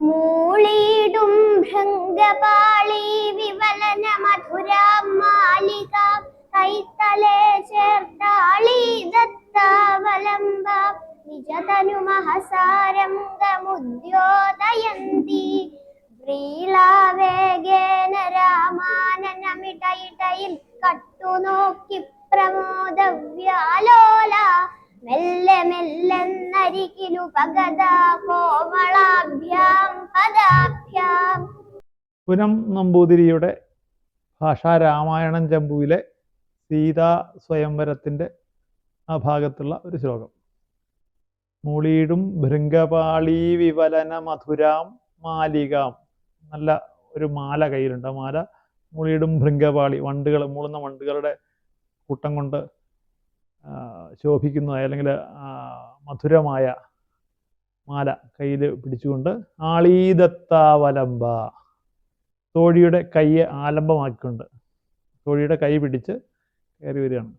മൂളിയിടും ഭൃംഗപാളി വിവലന മധുരാം മാലിക. കൈത്തലേ ചേർത്താളി ദത്താവലംബ. നിജതനു മഹസാരംഗമുദ്യോദയന്തി. വ്രീളാവേഗേന രാമാനനമിടയിടയിൽ കട്ടുനോക്കി പ്രമോദവ്യാലോല മെല്ലെ മെല്ലെന്നരികിലു പഗദാ കോമളാഭ്യാം പദാഭ്യാം. പുനം നമ്പൂതിരിയുടെ ഭാഷാ രാമായണം ചമ്പുവിലെ സീതാ സ്വയംവരത്തിന്റെ ആ ഭാഗത്തുള്ള ഒരു ശ്ലോകം. മൂളിയിടും ഭൃംഗപാളി വിവലന മധുരാം മാലികാം. നല്ല ഒരു മാല കയ്യിലുണ്ട്. ആ മാല മൂളിയിടും ഭൃംഗപാളി വണ്ടുകൾ മൂളുന്ന വണ്ടുകളുടെ കൂട്ടം കൊണ്ട് ആ, ശോഭിക്കുന്നതായ അല്ലെങ്കിൽ മധുരമായ മാല കയ്യിൽ പിടിച്ചുകൊണ്ട് ആളീതത്താവലംബ തോഴിയുടെ കൈയെ ആലംബമാക്കിക്കൊണ്ട് തോഴിയുടെ കൈ പിടിച്ച് കയറി വരികയാണ്.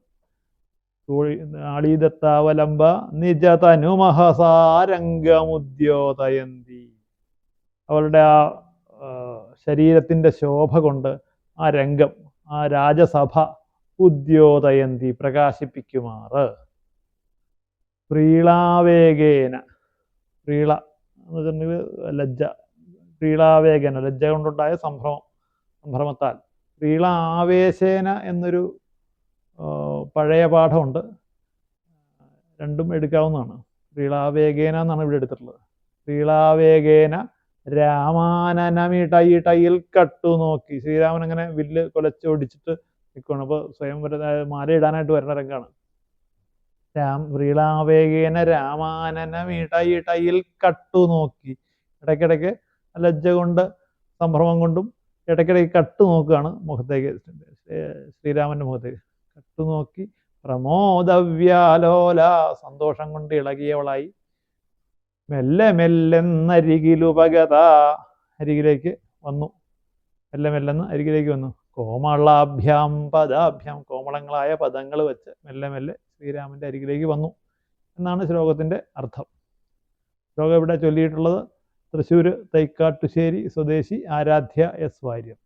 തോഴി ആളീദത്താവലംബ നിജതനുമഹസാരംഗമുദ്യോതയന്തി അവളുടെ ആ, ശരീരത്തിന്റെ ശോഭ കൊണ്ട് ആ രംഗം ആ രാജസഭ ഉദ്യോതയന്തി പ്രകാശിപ്പിക്കുമാറ്. പ്രീളാവേഗേന. പ്രീള എന്ന് വെച്ചിട്ടുണ്ടെങ്കിൽ ലജ്ജ. പ്രീളാവേഗേന. ലജ്ജ കൊണ്ടുണ്ടായ സംഭ്രമം. സംഭ്രമത്താൽ. പ്രീള ആവേശേന എന്നൊരു പഴയ പാഠമുണ്ട്. രണ്ടും എടുക്കാവുന്നതാണ്. പ്രീളാവേഗേന എന്നാണ് ഇവിടെ എടുത്തിട്ടുള്ളത്. പ്രീളാവേഗേന രാമാനനമിടയിടയിൽ കട്ടു നോക്കി ശ്രീരാമൻ അങ്ങനെ വില്ല് കൊലച്ചോടിച്ചിട്ട് നിൽക്കുകയാണ് അപ്പോൾ സ്വയം മാല ഇടാനായിട്ട് വരുന്ന രംഗമാണ് രാം വ്രീളാവേഗേന രാമാനനമിടയിടയിൽ കട്ടു നോക്കി. ഇടയ്ക്കിടയ്ക്ക് ലജ്ജ കൊണ്ട് സംഭ്രമം കൊണ്ടും ഇടയ്ക്കിടയ്ക്ക് കട്ടു നോക്കുകയാണ് മുഖത്തേക്ക് ശ്രീരാമന്റെ മുഖത്തേക്ക്. കട്ടു നോക്കി പ്രമോദവ്യാലോല സന്തോഷം കൊണ്ട് ഇളകിയവളായി. മെല്ലെ മെല്ലെന്നരികിലുപഗത അരികിലേക്ക് വന്നു. മെല്ലെ മെല്ലെന്ന് അരികിലേക്ക് വന്നു. കോമളാഭ്യാം പദാഭ്യാം കോമളങ്ങളായ പദങ്ങൾ വെച്ച് മെല്ലെ മെല്ലെ ശ്രീരാമന്റെ അരികിലേക്ക് വന്നു എന്നാണ് ശ്ലോകത്തിന്റെ അർത്ഥം. ശ്ലോകം ഇവിടെ ചൊല്ലിയിട്ടുള്ളത്? തൃശ്ശൂർ തൈക്കാട്ടുശ്ശേരി സ്വദേശി ആരാധ്യ എസ് വാര്യർ.